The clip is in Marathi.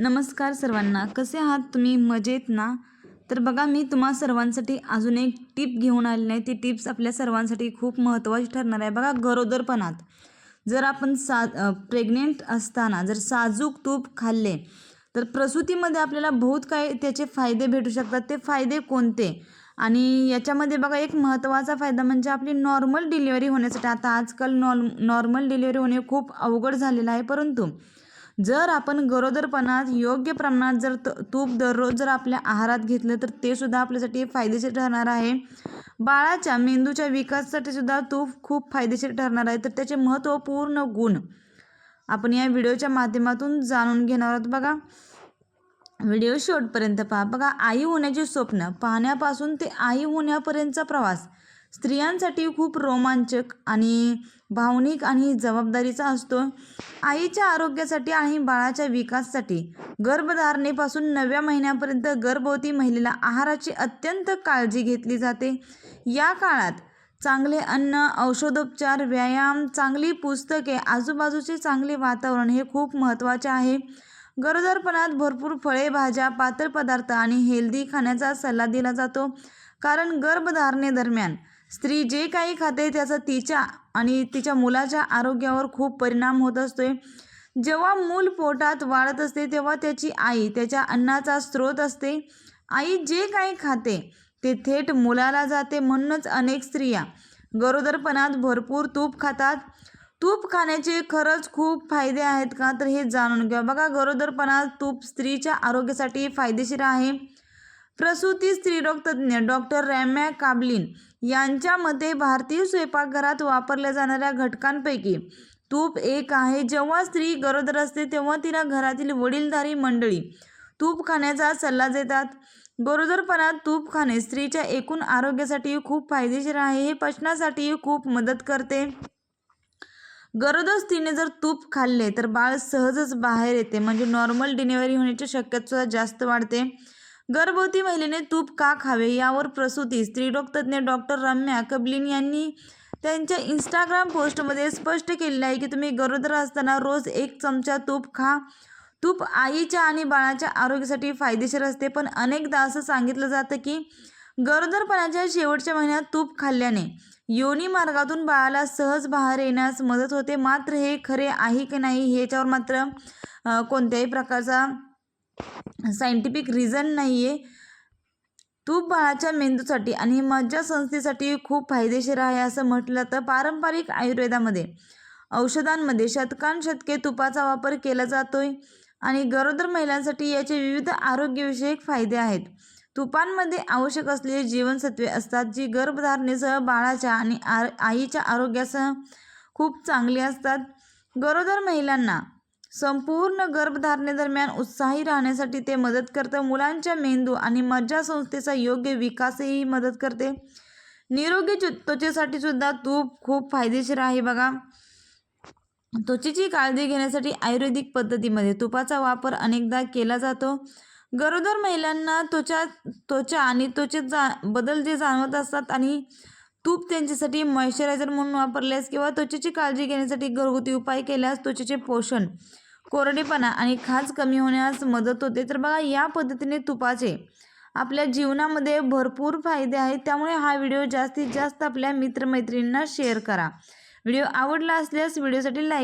नमस्कार सर्वांना. कसे आहात तुम्ही? मजेत ना? तर बघा मी तुम्हा सर्वांसाठी अजून एक टिप घेऊन आली नाही. ती टिप्स आपल्या सर्वांसाठी खूप महत्त्वाची ठरणार आहे. बघा गरोदरपणात जर आपण सा प्रेग्नेंट असताना जर साजूक तूप खाल्ले तर प्रसूतीमध्ये आपल्याला बहुत काही त्याचे फायदे भेटू शकतात. ते फायदे कोणते? आणि याच्यामध्ये बघा एक महत्त्वाचा फायदा म्हणजे आपली नॉर्मल डिलिव्हरी होण्यासाठी. आता आजकाल नॉर्म नॉर्मल डिलिव्हरी होणे खूप अवघड झालेलं आहे. परंतु जर आपण गरोदरपणात योग्य प्रमाणात जर त तूप दररोज जर आपल्या आहारात घेतलं तर ते सुद्धा आपल्यासाठी फायदेशीर ठरणार आहे. बाळाच्या मेंदूच्या विकासासाठी सुद्धा तूप खूप फायदेशीर ठरणार आहे. तर त्याचे महत्त्वपूर्ण गुण आपण या व्हिडिओच्या माध्यमातून जाणून घेणार आहोत बघा. व्हिडिओ शेवटपर्यंत पहा. बघा आई होण्याची स्वप्न. पाहण्यापासून ते आई होण्यापर्यंतचा प्रवास. स्त्रियांसाठी खूप रोमांचक आणि भावनिक आणि जबाबदारीचा असतो. आईच्या आरोग्यासाठी आणि बाळाच्या विकासासाठी गर्भधारणेपासून नवव्या महिन्यापर्यंत गर्भवती महिलेला आहाराची अत्यंत काळजी घेतली जाते. या काळात चांगले अन्न औषधोपचार व्यायाम चांगली पुस्तके आजूबाजूचे चांगले वातावरण हे खूप महत्त्वाचे आहे. गरोदरपणात भरपूर फळे भाज्या पातळ पदार्थ आणि हेल्दी खाण्याचा सल्ला दिला जातो. कारण गर्भधारणेदरम्यान स्त्री जे काही खाते त्याचा तिच्या आणि तिच्या मुलाच्या आरोग्यावर खूप परिणाम होत असतोय. जेव्हा मूल पोटात वाढत असते तेव्हा त्याची आई त्याच्या अन्नाचा स्रोत असते. आई जे काही खाते ते थेट मुलाला जाते म्हणूनच अनेक स्त्रिया गरोदरपणात भरपूर तूप खातात. तूप खाण्याचे खरंच खूप फायदे आहेत का? तर हे जाणून घ्या. बघा गरोदरपणात तूप स्त्रीच्या आरोग्यासाठी फायदेशीर आहे. प्रसूती स्त्रीरोग तज्ज्ञ डॉक्टर रॅम्या काबलिन यांच्या मते भारतीय स्वयंपाकघरात वापरल्या जाणाऱ्या घटकांपैकी तूप एक आहे. जेव्हा स्त्री गरोदर असते तेव्हा तिला घरातील वडीलधारी मंडळी तूप खाण्याचा सल्ला देतात. गरोदरपणात तूप खाणे स्त्रीच्या एकूण आरोग्यासाठी खूप फायदेशीर आहे हे पचनासाठी खूप मदत करते. गरोदर स्त्रीने जर तूप खाल्ले तर बाळ सहजच बाहेर येते म्हणजे नॉर्मल डिलिव्हरी होण्याची शक्यता जास्त वाढते. गर्भवती महिलेने तूप का खावे यावर प्रसूती स्त्रीरोग तज्ज्ञ डॉक्टर रम्या कबलिन यांनी त्यांच्या इंस्टाग्राम पोस्टमध्ये स्पष्ट केलेलं आहे की तुम्ही गरोदर असताना रोज एक चमचा तूप खा. तूप आईच्या आणि बाळाच्या आरोग्यासाठी फायदेशीर असते पण अनेकदा असं सांगितलं जातं की गरोदरपणाच्या शेवटच्या महिन्यात तूप खाल्ल्याने योनी मार्गातून बाळाला सहज बाहेर येण्यास मदत होते. मात्र हे खरे आहे की नाही ह्याच्यावर मात्र कोणत्याही प्रकारचा सायंटिफिक रिझन नाही आहे तूप बाळाच्या मेंदूसाठी आणि मज्जासंस्थेसाठी खूप फायदेशीर आहे असं म्हटलं तर पारंपरिक आयुर्वेदामध्ये. औषधांमध्ये शतकानशतके तुपाचा वापर केला जातोय आणि गरोदर महिलांसाठी याचे विविध आरोग्यविषयक फायदे आहेत. तुपांमध्ये आवश्यक असलेली जीवनसत्वे असतात जी गर्भधारणेसह बाळाच्या आणि आर आईच्या आरोग्यासह खूप चांगली असतात. गरोदर महिलांना संपूर्ण गर्भधारणेदरम्यान उत्साही राहण्यासाठी ते मदत करतं. मुलांच्या मेंदू आणि मज्जासंस्थेचा योग्य विकासही मदत करते. निरोगी त्वचेसाठी सुद्धा तूप खूप फायदेशीर आहे बघा. त्वचेची काळजी घेण्यासाठी आयुर्वेदिक पद्धतीमध्ये तुपाचा वापर अनेकदा केला जातो. गरोदर महिलांना त्वचा त्वचा आणि त्वचेत जा बदल जे जाणवत असतात आणि तूप त्यांच्यासाठी मॉइश्चरायझर म्हणून वापरल्यास किंवा त्वचेची काळजी घेण्यासाठी घरगुती उपाय केल्यास त्वचेचे पोषण कोरडेपणा आणि खाज कमी होण्यास मदत होते. तर बघा या पद्धतीने तुपाचे आपल्या जीवनामध्ये भरपूर फायदे आहेत. त्यामुळे हा व्हिडिओ जास्तीत जास्त आपल्या मित्रमैत्रिणींना शेअर करा. व्हिडिओ आवडला असल्यास व्हिडिओसाठी लाईक